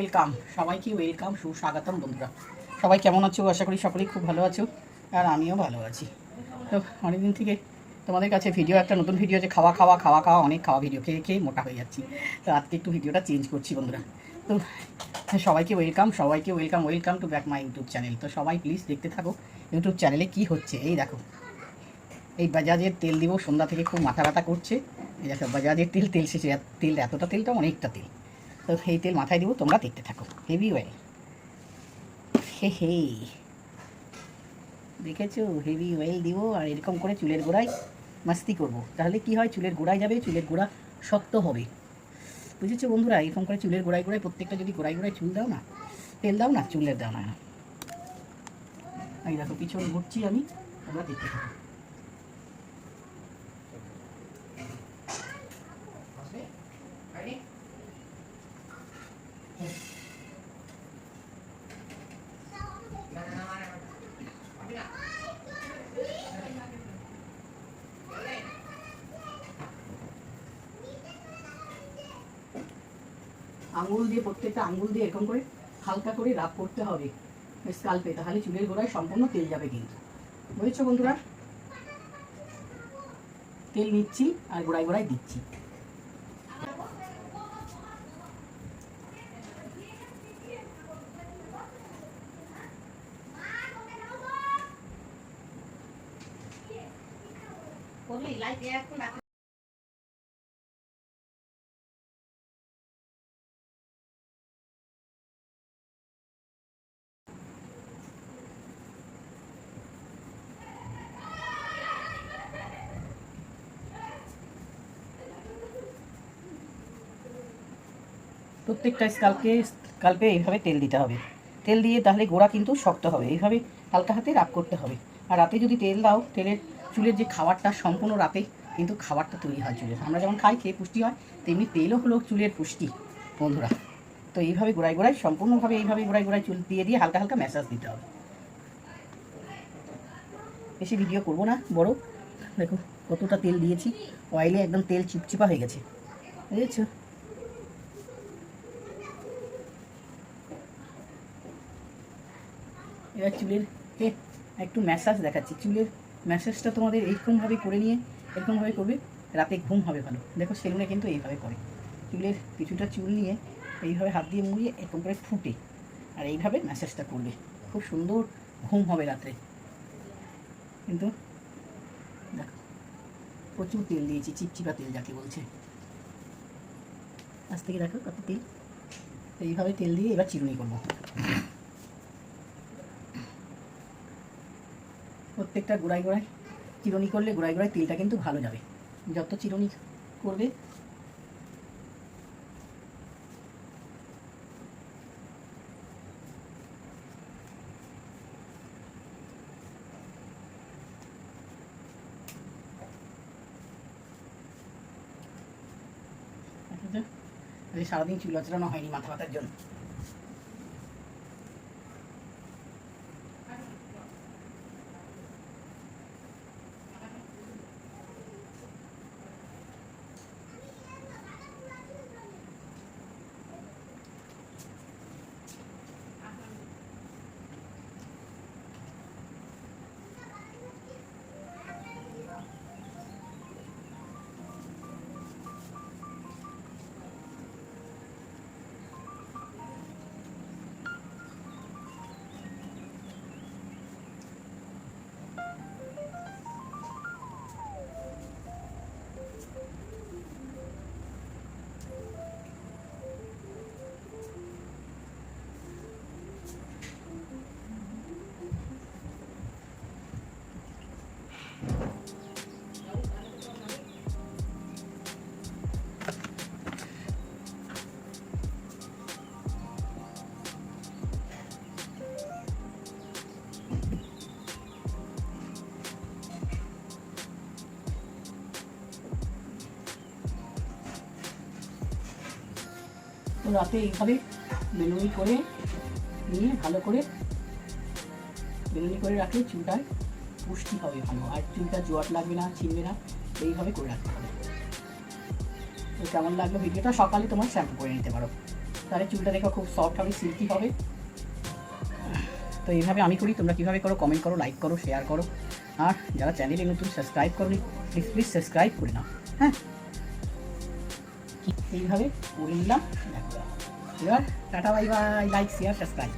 Welcome. সবাইকে welcome, সুস্বাগতম বন্ধুরা। সবাই কেমন আছো? আশা করি সকলেই খুব ভালো আছো আর আমিও ভালো আছি। তো অনেকদিন থেকে তোমাদের কাছে ভিডিও একটা নতুন ভিডিও আছে খাওয়া খাওয়া খাওয়া খাওয়া, অনেক খাওয়া ভিডিও খেয়ে খেয়ে মোটা হয়ে যাচ্ছি। তো আজকে একটু ভিডিওটা চেঞ্জ করছি বন্ধুরা। তো সবাইকে ওয়েলকাম সবাইকে welcome welcome to back my YouTube channel তো সবাই প্লিজ দেখতে থাকো ইউটিউব চ্যানেলে কি হচ্ছে? এই দেখো। এই বাজাজের তেল দিব, সন্ধ্যা থেকে খুব মাথা ব্যথা করছে। এই দেখো, বাজাজের তেল তেল শেষে, তেল, এতটা তেলটা অনেকটা তেল। তো এই তেল মাথায় দিব, তোমরা দেখতে থাকো। হেভি অয়েল হে হে। দেখেছ? হেভি অয়েল দিব আর এরকম করে চুলের গোড়ায় মাস্তি করব। তাহলে কি হয়? চুলের গোড়ায় যাবে, চুলের গোড়া শক্ত হবে। বুঝেছ বন্ধুরা? এরকম করে চুলের গোড়ায় গোড়ায়, প্রত্যেকটা যদি গোড়ায় গোড়ায় চুল দাও না, তেল দাও না, চুলের দাও না। এই দেখো, পিছন ঘুরছি আমি, তোমরা দেখতে থাকো। আঙুল দিয়ে প্রত্যেকটা আঙুল দিয়ে এরকম করে হালকা করে রাব করতে হবে স্কাল্পে, তাহলে চুলের গোড়ায় সম্পূর্ণ তেল যাবে কিন্তু। বুঝেছ বন্ধুরা? তেল নিচ্ছি আর গোড়ায় গোড়ায় দিচ্ছি। প্রত্যেকটা স্কাল্পকে, স্কাল্পে এইভাবে তেল দিতে হবে। তেল দিয়ে তাহলে গোড়া কিন্তু শক্ত হবে। এইভাবে হালকা হাতে রাপ করতে হবে। আর রাতে যদি তেল দাও, তেলের চুলের যে খাবারটা সম্পূর্ণ রাতে কিন্তু খাবারটা তৈরি হয় চুলের। আমরা যেমন খাই, খেয়ে পুষ্টি হয়, তেমনি তেলও হলো চুলের পুষ্টি, বন্ধুরা। তো এইভাবে গোড়ায় গোড়ায়, সম্পূর্ণভাবে এইভাবে গোড়ায় গোড়ায় চুল দিয়ে দিয়ে হালকা হালকা ম্যাসাজ দিতে হবে। বেশি ভিডিও করব না, বড়। দেখো কতটা তেল দিয়েছি। অয়েলে একদম তেল চিপচিপা হয়ে গেছে। বুঝেছ? এবার চুলের কে একটু ম্যাসাজ দেখাচ্ছি। চুলের ম্যাসাজটা তোমাদের এইরকমভাবে করে নিয়ে, এরকমভাবে করবে, রাতে ঘুম হবে ভালো। দেখো সেলুনে কিন্তু এইভাবে করে। চুলের কিছুটা চুল নিয়ে এইভাবে হাত দিয়ে মুড়িয়ে এরকম করে ফুটে আর এইভাবে ম্যাসাজটা করবে। খুব সুন্দর ঘুম হবে রাত্রে। কিন্তু দেখো, প্রচুর তেল দিয়েছি, চিপচিপা তেল যাকে বলছে। আজ থেকে দেখো কত তেল। এইভাবে তেল দিয়ে এবার চিরুনি করব। প্রত্যেকটা গোড়ায় গোড়ায় চিরুনি করলে গোড়ায় গোড়ায় তেলটা কিন্তু ভালো যাবে। যত চিরুনি করবে সারাদিন চুল আচড়ানো হয়নি মাথা ব্যথার জন্য। রাতে এইভাবে বেলুনি করে নিয়ে ভালো করে বেলুনি করে রাখলে চুলটায় পুষ্টি হবে ভালো। আর চুলটা জোয়াট লাগবে না ছিনবে না, এইভাবে করে রাখতে হবে। তো কেমন লাগল ভিডিওটা? সকালে তোমার শ্যাম্পু করে নিতে পারো। তাহলে চুলটা দেখো খুব সফট হবে সিল্কি হবে। তো এইভাবে আমি করি, তোমরা কীভাবে করো কমেন্ট করো লাইক করো শেয়ার করো। আর যারা চ্যানেলে নতুন সাবস্ক্রাইব করো প্লিজ প্লিজ সাবস্ক্রাইব করে নাও। হ্যাঁ? এইভাবে করে নিলাম। এবার tata bye bye like share subscribe